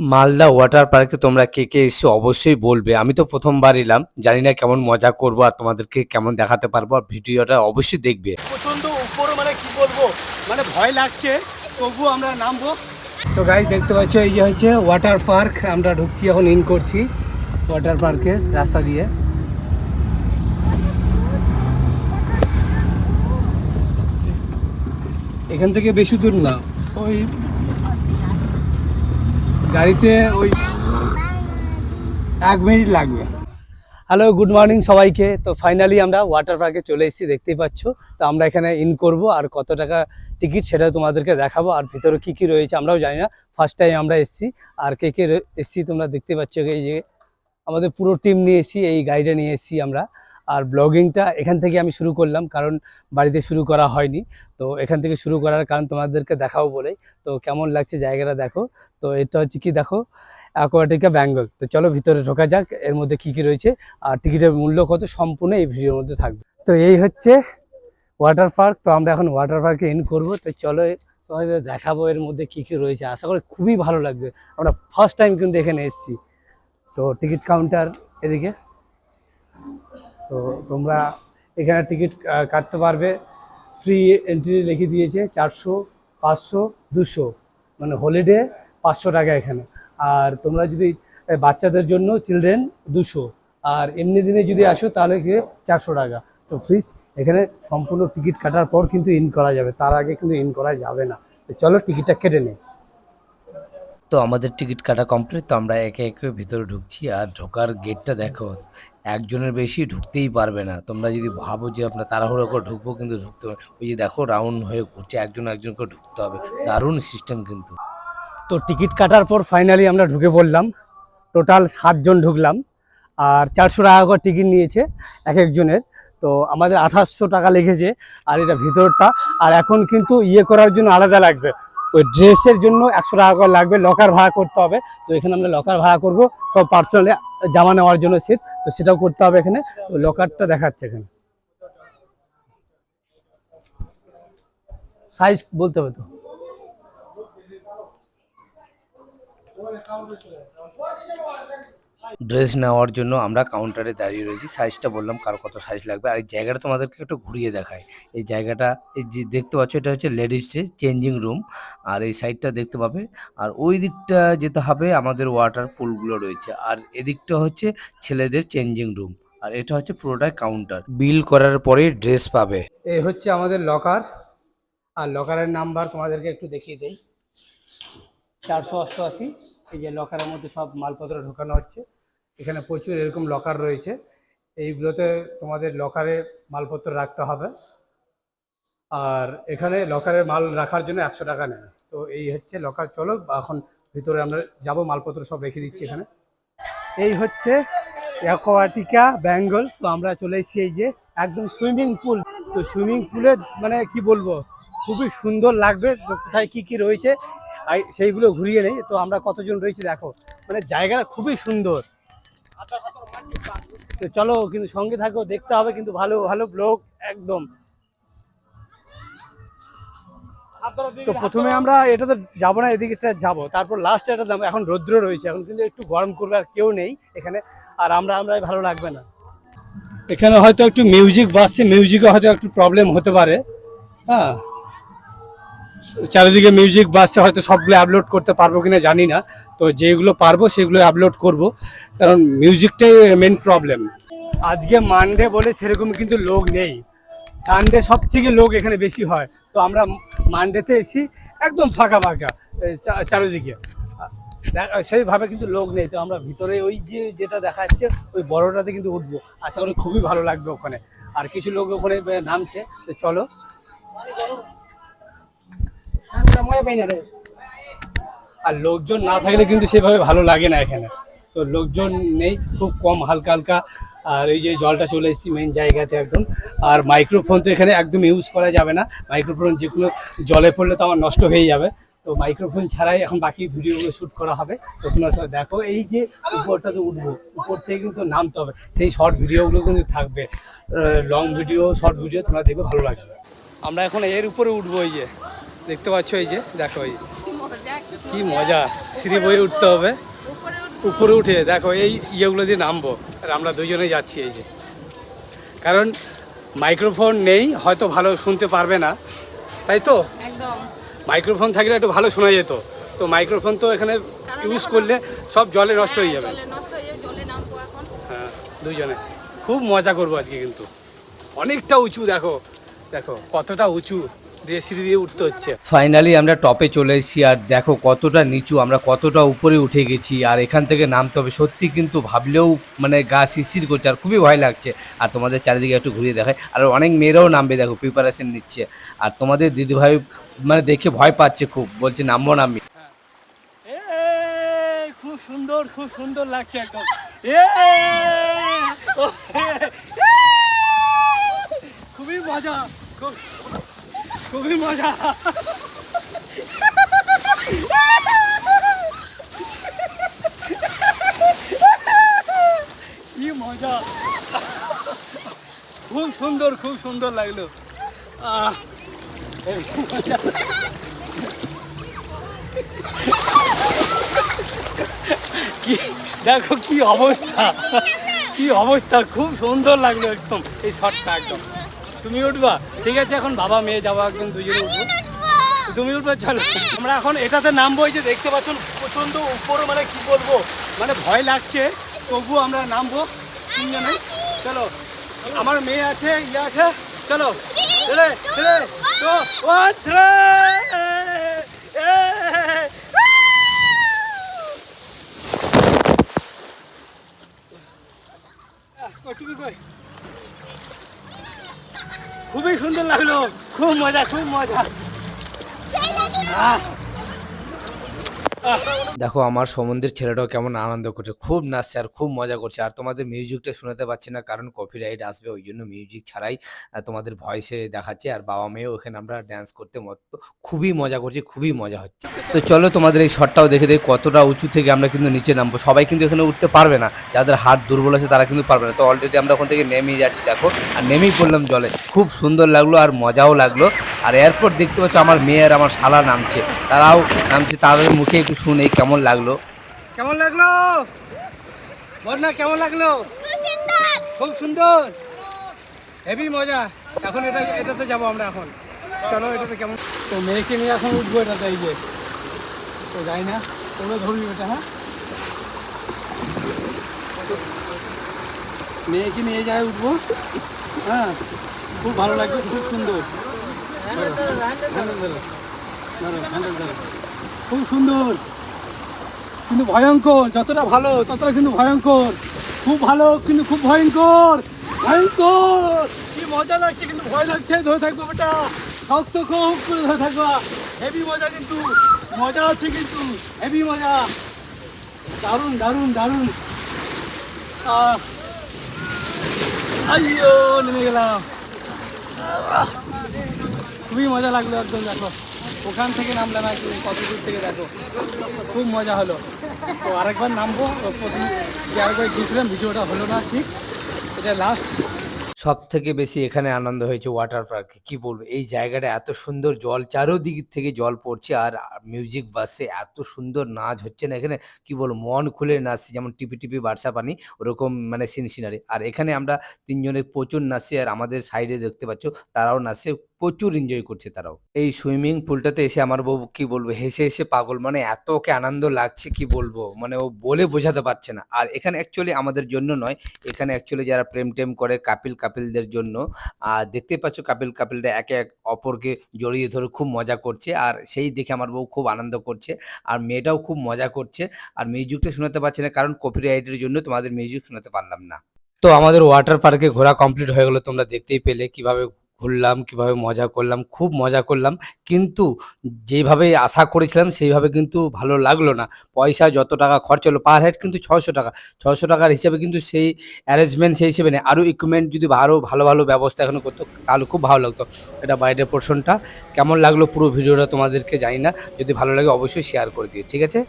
Malda water পার্কে তোমরা কে কে এসে অবশ্যই বলবে। আমি তো প্রথমবার এলাম জানি না কেমন মজা করব আর তোমাদেরকে কেমন দেখাতে পারব আর ভিডিওটা অবশ্যই দেখবে। প্রচণ্ড উপর মানে কি বলব মানে ভয় লাগছে তবুও আমরা নামবো। তো গাইজ দেখতে পাচ্ছ এই যে হচ্ছে ওয়াটার পার্ক আমরা ঢুকছি এখন ইন করছি ওয়াটার পার্কে রাস্তা দিয়ে। এখান থেকে বেশি দূর না ওই গাড়িতে ওই এক মিনিট লাগবে। হ্যালো গুড মর্নিং সবাইকে। তো ফাইনালি আমরা ওয়াটার পার্কে চলে এসেছি, দেখতেই পাচ্ছ। তো আমরা এখানে ইন করব আর কত টাকা টিকিট সেটা তোমাদেরকে দেখাবো আর ভিতরে কি কি রয়েছে আমরাও জানি না। ফার্স্ট টাইম আমরা এসেছি। আর কে কে এসেছি তোমরা দেখতে পাচ্ছ এই যে আমাদের পুরো টিম নিয়ে এসেছি, এই গাড়িটা নিয়ে এসেছি আমরা। আর ব্লগিংটা এখান থেকে আমি শুরু করলাম, কারণ বাড়িতে শুরু করা হয়নি। তো এখান থেকে শুরু করার কারণ তোমাদেরকে দেখাবো বলেই। তো কেমন লাগছে জায়গাটা দেখো। তো এটা হচ্ছে কি দেখো? অ্যাকোয়াটিকা ব্যাঙ্গল তো চলো ভিতরে ঢোকা যাক, এর মধ্যে কি কি রয়েছে। আর টিকিটের মূল্য কত? সম্পূর্ণ এই ভিডিওর মধ্যে থাকবে। তো এই হচ্ছে ওয়াটার পার্ক তো আমরা এখন ওয়াটার পার্কে ইন করব। তো চলো তোমাদের দেখাবো এর মধ্যে কি কি রয়েছে। আশা করি খুবই ভালো লাগবে। আমরা ফার্স্ট টাইম কিন্তু এখানে এসেছি। তো টিকিট কাউন্টার এদিকে। তো তোমরা এখানে টিকিট কাটতে পারবে। ফ্রি এন্ট্রি লিখে দিয়েছে চারশো, পাঁচশো, দুশো। মানে হলিডে পাঁচশো টাকা এখানে। আর তোমরা যদি বাচ্চাদের জন্য চিলড্রেন দুশো। আর এমনি দিনে যদি আসো তাহলে কি চারশো টাকা। তো ফ্রিজ এখানে সম্পূর্ণ টিকিট কাটার পর কিন্তু ইন করা যাবে। তার আগে কিন্তু ইন করা যাবে না। তো চলো টিকিটটা কেটে নিই। তো আমাদের টিকিট কাটা কমপ্লিট তো আমরা একে একে ভিতরে ঢুকছি। আর ঢোকার গেটটা দেখো। একজনের বেশি ঢুকতেই পারবে না। তোমরা যদি ভাবো যে আমরা তাড়াহুড়ো করে ঢুকবো কিন্তু ঢুকতে পারবে ওই যে দেখো রাউন্ড হয়ে ঘুরছে, একজন একজন করে ঢুকতে হবে। দারুণ সিস্টেম কিন্তু। তো টিকিট কাটার পর ফাইনালি আমরা ঢুকে পড়লাম। টোটাল সাতজন ঢুকলাম আর চারশো টাকা করে টিকিট নিয়েছে এক একজনের। তো আমাদের আঠাশশো টাকা লেগেছে আর এটা ভিতরটা। আর এখন কিন্তু ইয়ে করার জন্য আলাদা লাগবে। ওই ড্রেসের জন্য একশো টাকা করে লাগবে লকার ভাড়া করতে হবে। তো এখানে আমরা লকার ভাড়া করব, সব পার্সোনালি জামা নেওয়ার জন্য শীত তো সেটাও করতে হবে এখানে। তো লকারটা দেখাচ্ছে এখানে। সাইজ বলতে হবে তো। ড্রেস নেওয়ার জন্য আমরা কাউন্টারে দাঁড়িয়ে রয়েছি। সাইজটা বললাম কার কত সাইজ লাগবে। আর এই জায়গাটা তোমাদেরকে একটু ঘুরিয়ে দেখায়। এই জায়গাটা, এই যে দেখতে পাচ্ছ, এটা হচ্ছে লেডিস চেঞ্জিং রুম আর এই সাইডটা দেখতে পাবে। আর ওই দিকটা যেতে হবে আমাদের ওয়াটার পুলগুলো রয়েছে। আর এদিকটা হচ্ছে ছেলেদের চেঞ্জিং রুম আর এটা হচ্ছে পুরোটাই কাউন্টার বিল করার পরে ড্রেস পাবে। এই হচ্ছে আমাদের লকার আর লকারের নাম্বার তোমাদেরকে একটু দেখিয়ে দেই। চারশো অষ্টআশি। এই যে লকারের মধ্যে সব মালপত্র ঢোকানো হচ্ছে। এখানে প্রচুর এরকম লকার রয়েছে। এইগুলোতে তোমাদের লকারে মালপত্র রাখতে হবে। আর এখানে লকারে মাল রাখার জন্য একশো টাকা নেয়। তো এই হচ্ছে লকার চলো, এখন ভিতরে আমরা যাব, মালপত্র সব রেখে দিচ্ছি এখানে। এই হচ্ছে অ্যাকোয়াটিকা বেঙ্গল তো আমরা চলে এসেছি এই যে একদম সুইমিং পুল তো সুইমিং পুলে মানে কি বলব, খুবই সুন্দর লাগবে। তো কোথায় কি কি রয়েছে সেইগুলো ঘুরিয়ে নেই। তো আমরা কতজন রয়েছি দেখো মানে জায়গাটা খুবই সুন্দর। তো চলো কিন্তু সঙ্গে থাকো, দেখতে হবে কিন্তু ভালো ভালো ব্লগ, একদম। তো প্রথমে আমরা এটাতে যাব না, এদিকেটা যাব। তারপর লাস্ট এটা এখন রৌদ্র রয়েছে, এখন কিন্তু একটু গরম করবে আর কেউ নেই এখানে, আর আমরা আমরা ভালো লাগবে না। এখানে হয়তো একটু মিউজিক বাজছে মিউজিকে হয়তো একটু প্রবলেম হতে পারে। হ্যাঁ। চারিদিকে মিউজিক বাজছে, হয়তো সবগুলো আপলোড করতে পারব কিনা জানি না। তো যেগুলো পারব সেগুলো আপলোড করব। কারণ মিউজিকটাই মেন প্রবলেম আজকে মানডে বলে সেরকম কিন্তু লোক নেই। সানডে সব থেকে লোক এখানে বেশি হয়। তো আমরা মানডেতে এসি, একদম ফাঁকা ফাঁকা চারিদিকে। সেইভাবে কিন্তু লোক নেই। তো আমরা ভিতরে ওই যে, যেটা দেখা যাচ্ছে, ওই বড়টাতে কিন্তু উঠবো। আশা করি খুবই ভালো লাগবে ওখানে। আর কিছু লোক ওখানে নামছে। চলো। আর লোকজন না থাকলে কিন্তু সেভাবে ভালো লাগে না এখানে। তো লোকজন নেই খুব কম হালকা হালকা। আর এই যে জলটা চলে এসেছি মেন জায়গাতে একদম। আর মাইক্রোফোন তো এখানে একদম ইউজ করা যাবে না। মাইক্রোফোন যে কোনো জলে পড়লে তো আমার নষ্ট হয়ে যাবে। তো মাইক্রোফোন ছাড়াই এখন বাকি ভিডিওগুলো শ্যুট করা হবে। তো তোমরা সব দেখো এই যে উপরটা তো উঠবো। উপর থেকে কিন্তু নামতে হবে। সেই শর্ট ভিডিওগুলো কিন্তু থাকবে। লং ভিডিও শর্ট ভিডিও তোমরা দেখবে ভালো লাগবে। আমরা এখন এর উপরে উঠবো এই যে। দেখতে পাচ্ছ এই যে দেখো এই। কি মজা। সিঁড়ি বয়ে উঠতে হবে। উপরে উঠে দেখো এই ইয়েগুলো দিয়ে নামবো আর আমরা দুজনেই যাচ্ছি এই যে। কারণ মাইক্রোফোন নেই হয়তো ভালো শুনতে পারবে না তাই তো? মাইক্রোফোন থাকলে একটু ভালো শোনা যেত। তো মাইক্রোফোন তো এখানে ইউজ করলে সব জলে নষ্ট হয়ে হ্যাঁ, যাবে। হয়ে হ্যাঁ দুজনে। খুব মজা করব আজকে কিন্তু। অনেকটা উঁচু দেখো। দেখো কতটা উঁচু। দিয়ে সিঁড়ি দিয়ে উঠতে হচ্ছে ফাইনালি আমরা টপে চলে এসেছি আর দেখো কতটা নিচু আমরা কতটা উপরে উঠে গেছি আর এখান থেকে নামতে হবে সত্যি কিন্তু ভাবলেও মানে গা শিরশির করছে আর খুবই ভয় লাগছে আর তোমাদের চারিদিকে একটু ঘুরিয়ে দেখায় আর অনেক মেয়েরাও নামবে দেখো প্রিপারেশন নিচ্ছে আর তোমাদের দিদিভাই মানে দেখে ভয় পাচ্ছে খুব বলছে নামবো নামবি এ খুব সুন্দর খুব সুন্দর লাগছে একদম খুবই মজা খুব খুবই মজা। কি মজা। খুব সুন্দর খুব সুন্দর লাগল। কি, দেখো কি অবস্থা। কি অবস্থা, খুব সুন্দর লাগল একদম, এই শটটা একদম। তুমি উঠবা। ঠিক আছে এখন বাবা মেয়ে যাব একদম দুজনে উঠবো। তুমি উঠবে চলো। আমরা এখন এটাতে নামবো এই যে দেখতে পাচ্ছ প্রচণ্ড উপরে মানে কি বলব মানে ভয় লাগছে। তবুও আমরা নামবো তিনজনে। চলো আমার মেয়ে আছে ইয়ে আছে। চলো। তো ওয়ান থ্রি তুমি কই খুবই সুন্দর লাগল খুব মজা খুব মজা আহ দেখো, আমার সম্বন্ধের ছেলেটাও কেমন আনন্দ করছে, খুব নাচছে আর খুব মজা করছে। আর তোমাদের মিউজিকটা শোনাতে পারছি না, কারণ কপিরাইট আসবে, ওই জন্য মিউজিক ছাড়াই তোমাদের ভয়েসে দেখাচ্ছে। আর বাবা মেয়েও ওখানে আমরা ড্যান্স করতে মতো খুবই মজা করছি, খুবই মজা হচ্ছে। তো চলো, তোমাদের এই শটটাও দেখে দেখি কতটা উঁচু থেকে আমরা কিন্তু নিচে নামবো। সবাই কিন্তু এখানে উঠতে পারবে না, যাদের হাত দুর্বল আছে তারা কিন্তু পারবে না। তো অলরেডি আমরা ওখান থেকে নেমেই যাচ্ছি, দেখো। আর নেমেই পড়লাম জলে, খুব সুন্দর লাগল আর মজাও লাগল। আর এরপর দেখতে পাচ্ছ, আমার মেয়ের আমার শালা নামছে। তারাও নামছে, তাদের মুখে একটু শুনে কেমন লাগল? কেমন লাগল? না কেমন লাগল? খুব সুন্দর। হেভি মজা। এখন এটা এটাতে যাব আমরা এখন। চলো এটাতে কেমন তো মেয়েকে নিয়ে এখন উঠবো এটাতে এই যে। তো যাই না তোমরা ধরবি ওটা হ্যাঁ? মেয়েকে নিয়ে যায় উঠবো হ্যাঁ? খুব ভালো লাগবে খুব সুন্দর। ধরো, হ্যান্ডেল ধরো। ধরো, হ্যান্ডেল ধরো। খুব সুন্দর। কিন্তু ভয়ঙ্কর, যতটা ভালো, ততটা কিন্তু ভয়ঙ্কর। খুব ভালো, কিন্তু খুব ভয়ঙ্কর। ভয়ঙ্কর! কি মজা লাগছে, কিন্তু ভয় লাগছে, ধরে থাকব বেটা। শক্ত খুব করে ধরে থাকবা। হেভি মজা কিন্তু, মজা আছে কিন্তু হেভি মজা। দারুণ দারুণ দারুণ। নেমে গেলাম। খুবই মজা লাগল একদম, দেখো। ওখান থেকে নামলাম একদম কত দূর থেকে দেখো, খুব মজা হলো। তো আরেকবার নামবো, প্রথমে যে আরেকবার গিয়েছিলাম, ভিডিওটা হলো না ঠিক, এটা লাস্ট সব থেকে বেশি এখানে আনন্দ হয়েছে ওয়াটার পার্কে কি বলব, এই জায়গাটা এত সুন্দর জল, চারোদিক থেকে জল পড়ছে আর মিউজিক বাসে এত সুন্দর নাচ হচ্ছে না এখানে, কি বলব, মন খুলে নাচছি, যেমন টিপি টিপি বার্ষা পানি, ওরকম মানে সিন সিনারি আর এখানে আমরা তিনজনের প্রচুর নাচছি, আর আমাদের সাইডে দেখতে পাচ্ছ, তারাও নাচছে প্রচুর এনজয় করছে তারাও। এই সুইমিং পুলটাতে এসে আমার বউ কি বলব? হেসে হেসে পাগল মানে এত ওকে আনন্দ লাগছে কি বলব? মানে ও বলে বোঝাতে পারছে না। আর এখানে অ্যাকচুয়ালি আমাদের জন্য নয়, এখানে অ্যাকচুয়ালি যারা প্রেম টেম করে কাপিল কাপিলদের জন্য, আর দেখতে পাচ্ছ কাপিল কাপিলরা একে এক অপরকে জড়িয়ে ধরে খুব মজা করছে, আর সেই দেখে আমার বউ খুব আনন্দ করছে, আর মেয়েটাও খুব মজা করছে, আর মিউজিকটা শোনাতে পারছে না, কারণ কপিরাইটের জন্য তোমাদের মিউজিক শোনাতে পারলাম না। তো আমাদের ওয়াটার পার্কে ঘোরা কমপ্লিট হয়ে গেলো, তোমরা দেখতেই পেলে কীভাবে ঘুরলাম, কীভাবে মজা করলাম, খুব মজা করলাম। কিন্তু যেভাবে আশা করেছিলাম, সেইভাবে কিন্তু ভালো লাগল না। পয়সা যত টাকা খরচ হলো পার হেড কিন্তু ছশো টাকা। ছশো টাকার হিসাবে কিন্তু সেই অ্যারেঞ্জমেন্ট সেই হিসেবে নেই। আরও ইকুইপমেন্ট যদি আরও ভালো ভালো ব্যবস্থা এখানে করতো, তাহলে খুব ভালো লাগতো। এটা বাইরের পোর্শনটা কেমন লাগল পুরো ভিডিওটা তোমাদেরকে জানি না। যদি ভালো লাগে অবশ্যই শেয়ার করে দিও, ঠিক আছে?